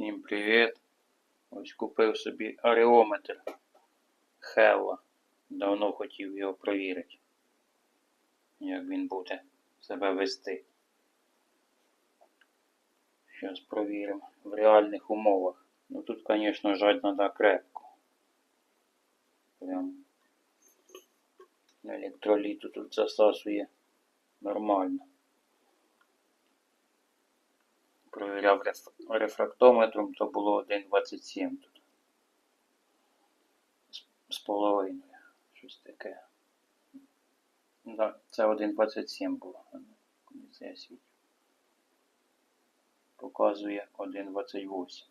Всім привіт! Ось купив собі аріометр Хелла. Давно хотів його провірити, як він буде себе вести. Зараз провіримо в реальних умовах. Ну тут, звісно, жать треба крепко. Прям електроліту тут засасує нормально. Провіряв рефрактометром, то було 1,27 тут. З, половиною. Щось таке. Да, це 1,27 було. Це я світю? Показує 1,28.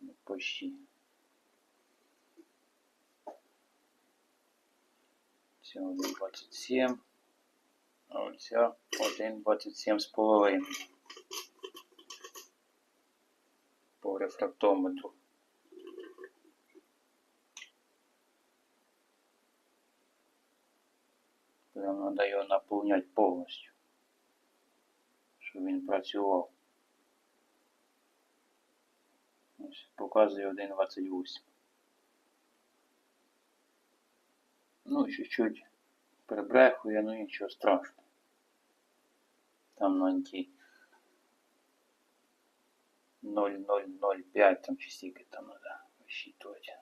Ну, Почти. Це 1,27. А оця 1,27 з половиною. По рефрактометру. Прям треба його наповняти повністю. Щоб він працював. Ось, показує 1,28. Ну, чуть-чуть прибрехує, ну нічого страшного. Там на ті 0,005 там чи стільки там треба висчитувати.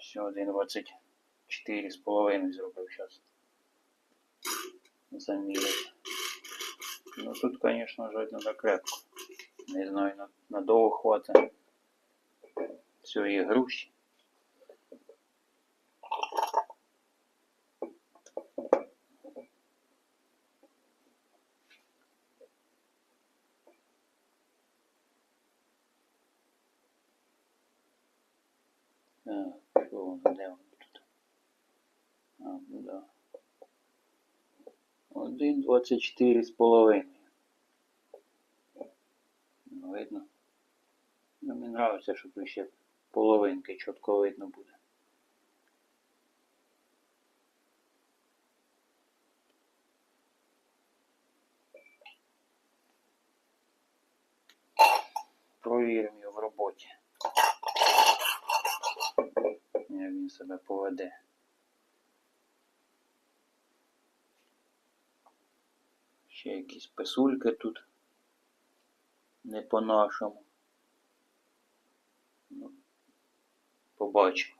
Все, 1,24 з половиною зробив зараз. Заміряв. Ну тут, конечно, жать надо крепко. Не знаю, на- надовго хватить. Все, є груші. Так, що воно, де воно тут? А, ну да. 1,24 з половиною. Ну, видно. Ну, мені нравиться, що тут ще половинки чітко видно буде. Провіримо його в роботі. Як він себе поведе. Ще якісь писульки тут. Не по-нашому. Ну, побачимо.